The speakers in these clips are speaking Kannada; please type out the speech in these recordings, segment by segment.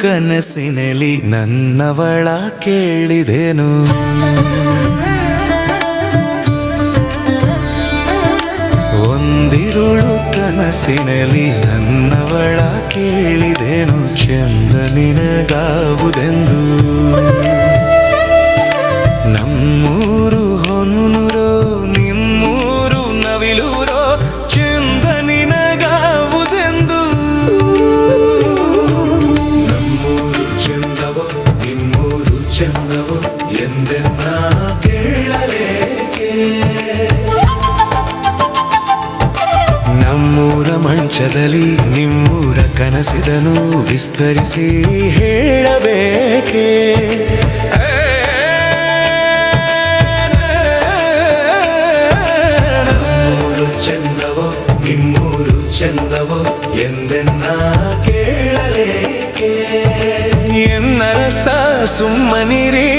ಕನಸಿನಲ್ಲಿ ನನ್ನವಳ ಕೇಳಿದೆನು. ಒಂದಿರುಳು ಕನಸಿನಲ್ಲಿ ನನ್ನವಳ ಕೇಳಿದೆನು. ಚಂದ ನಿನಗಾವುದೆಂದು. ಚಂದವೋ ಕೇಳಲೇಕೆ? ನಮ್ಮೂರ ಮಂಚದಲ್ಲಿ ನಿಮ್ಮೂರ ಕನಸಿದನು ವಿಸ್ತರಿಸಿ ಹೇಳಬೇಕೆ? ಎನ್ನರಸ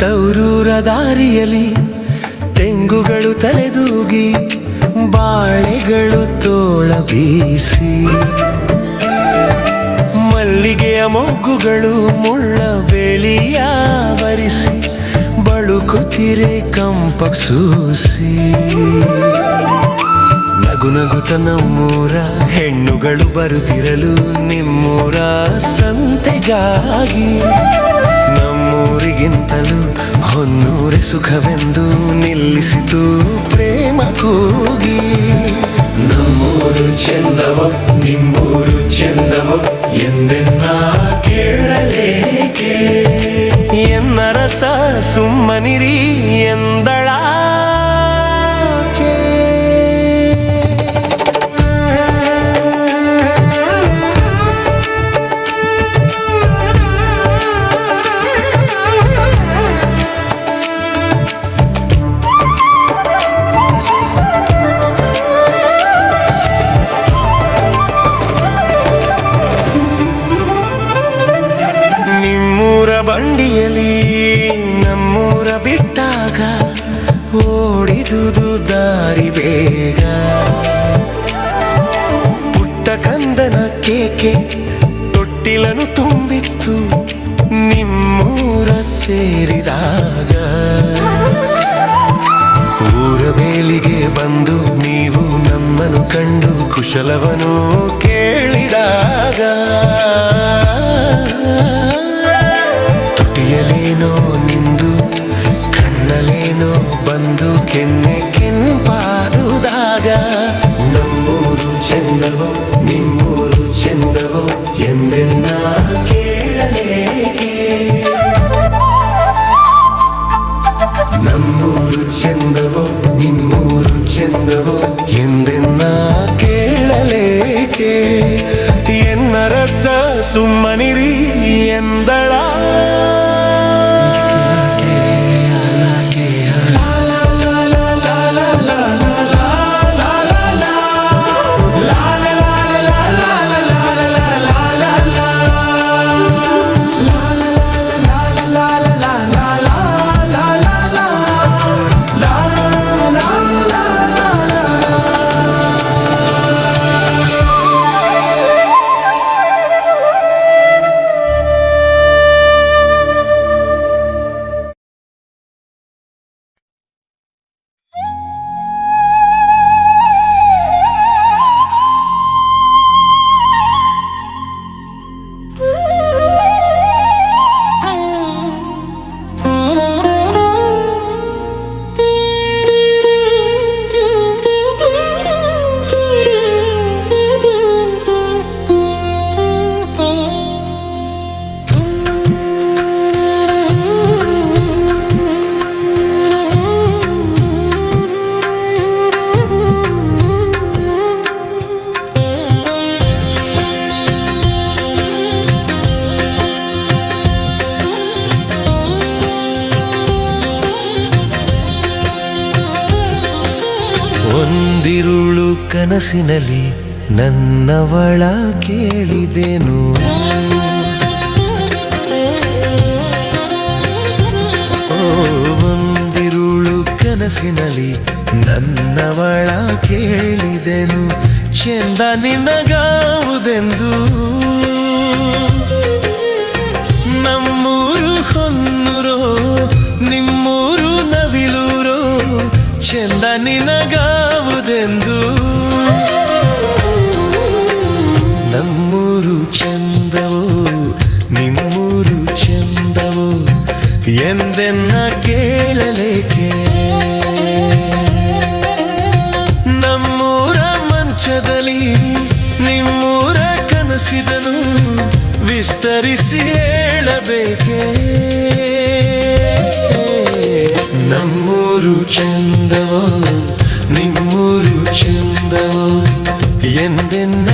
ತೌರೂರ ದಾರಿಯಲ್ಲಿ ತೆಂಗುಗಳು ತಲೆದೂಗಿ, ಬಾಳೆಗಳು ತೋಳ ಬೀಸಿ. ಮಲ್ಲಿಗೆಯ ಮೊಗ್ಗುಗಳು ಮುಳ್ಳ ಬೆಳಿಯ ಬರಿಸಿ ಬಳುಕುತ್ತಿರೆ ಕಂಪ ಸೂಸಿ. ನಗು ನಗುತ ನಮ್ಮೂರ, ಹೆಣ್ಣುಗಳು ಬರುತ್ತಿರಲು ನಿಮ್ಮೂರ ಸಂತೆಗಾಗಿ. ನಮ್ಮೂರಿಗಿಂತಲೂ ಹೊನ್ನೂರಿ ಸುಖವೆಂದು ನಿಲ್ಲಿಸಿತು ಪ್ರೇಮ ಕೂಗಿ. ನಮ್ಮೂರು ಚೆಂದವ, ನಿಮ್ಮೂರು ಚೆಂದವ, ಎಂದೆನ್ನ ಕೇಳಲೇಕೆ? ಎನ್ನರಸ ಸುಮ್ಮನಿರಿ ಎಂದಳ ಓಡಿದುದು ದಾರಿ ಬೇಗ. ಪುಟ್ಟ ಕಂದನ ಕೇಕೆ ತೊಟ್ಟಿಲನು ತುಂಬಿತ್ತು ನಿಮ್ಮೂರ ಸೇರಿದಾಗ. ಊರ ಬೇಲಿಗೆ ಬಂದು ನೀವು ನಮ್ಮನ್ನು ಕಂಡು ಕುಶಲವನು ಕೇಳಿದಾಗ. ತುಟಿಯಲೇನೋ ಬಂದು ಕೆನ್ನೆ ಕೆಂಪಾದುದಾಗ ನಮ್ಮೂರು ಚೆಂದವೋ ನಿಮ್ಮೂರು ಚೆಂದವೋ ಎಂದೆನ್ನ ಕೇಳಲೇಕೆ? ನಮ್ಮೂರು ಚೆಂದವೋ ನಿಮ್ಮೂರು ಚೆಂದವೋ ಒಂದಿರುಳು ಕನಸಿನಲ್ಲಿ ನನ್ನವಳ ಕೇಳಿದೆನು. ಒಂದಿರುಳು ಕನಸಿನಲ್ಲಿ ನನ್ನವಳ ಕೇಳಿದೆನು. ಚೆಂದ ನಿನಗಾವುದೆಂದು. ನಮ್ಮೂರು ಹೊನ್ನೂರೋ, ನಿಮ್ಮೂರು ನವಿಲೂರೋ, ಚೆಂದ ನಿನಗಾವುದೆಂದು ನಮ್ಮೂರು ಚಂದವು, ನಿಮ್ಮೂರು ಚಂದವು ಎಂದೆನ್ನ ಕೇಳಲೇಕೆ? ನಮ್ಮೂರ ಮಂಚದಲ್ಲಿ ನಿಮ್ಮೂರ ಕನಸಿದನು ವಿಸ್ತರಿಸಿ ಹೇಳಬೇಕೆ? ನಮ್ಮೂರು ಚಂದವೋ ಶೃಂಗವು ಎಂದೆನ್ನ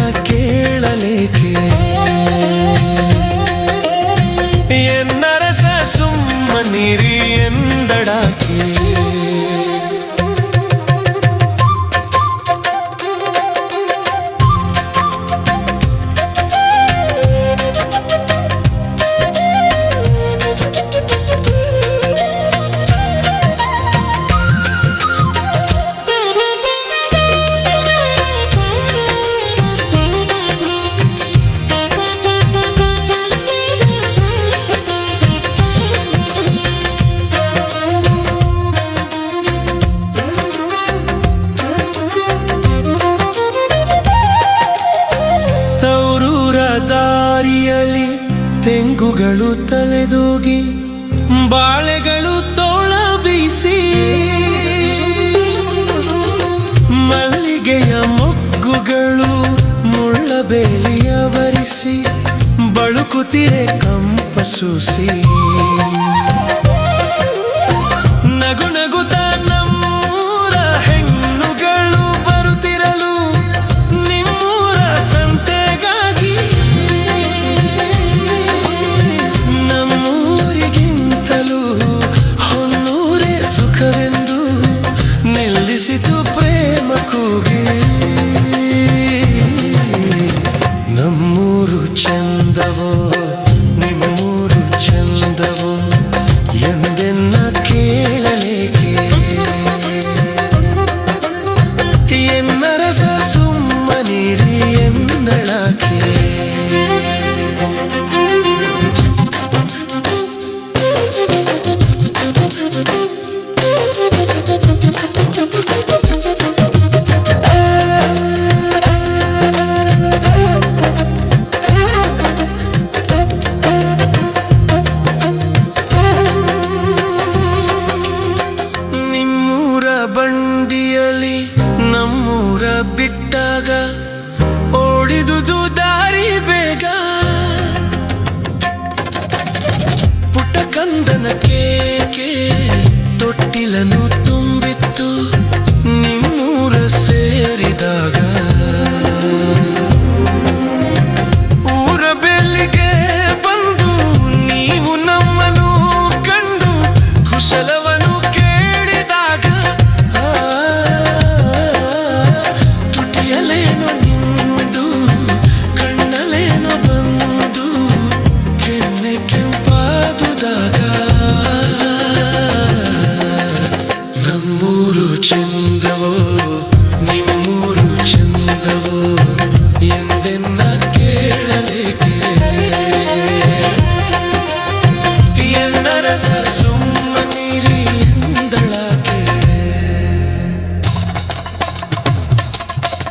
ಬೇಲಿಯ ವರಿಸಿ ಬಳುಕುತ್ತಿರೆ ಕಂಪ double ಬಿಟ್ಟಾಗ ಓಡಿದುದು ದಾರಿ ಬೇಗ. ಪುಟ್ಟ ಕಂದನ ಕೇಕೆ ತೊಟ್ಟಿಲನ್ನು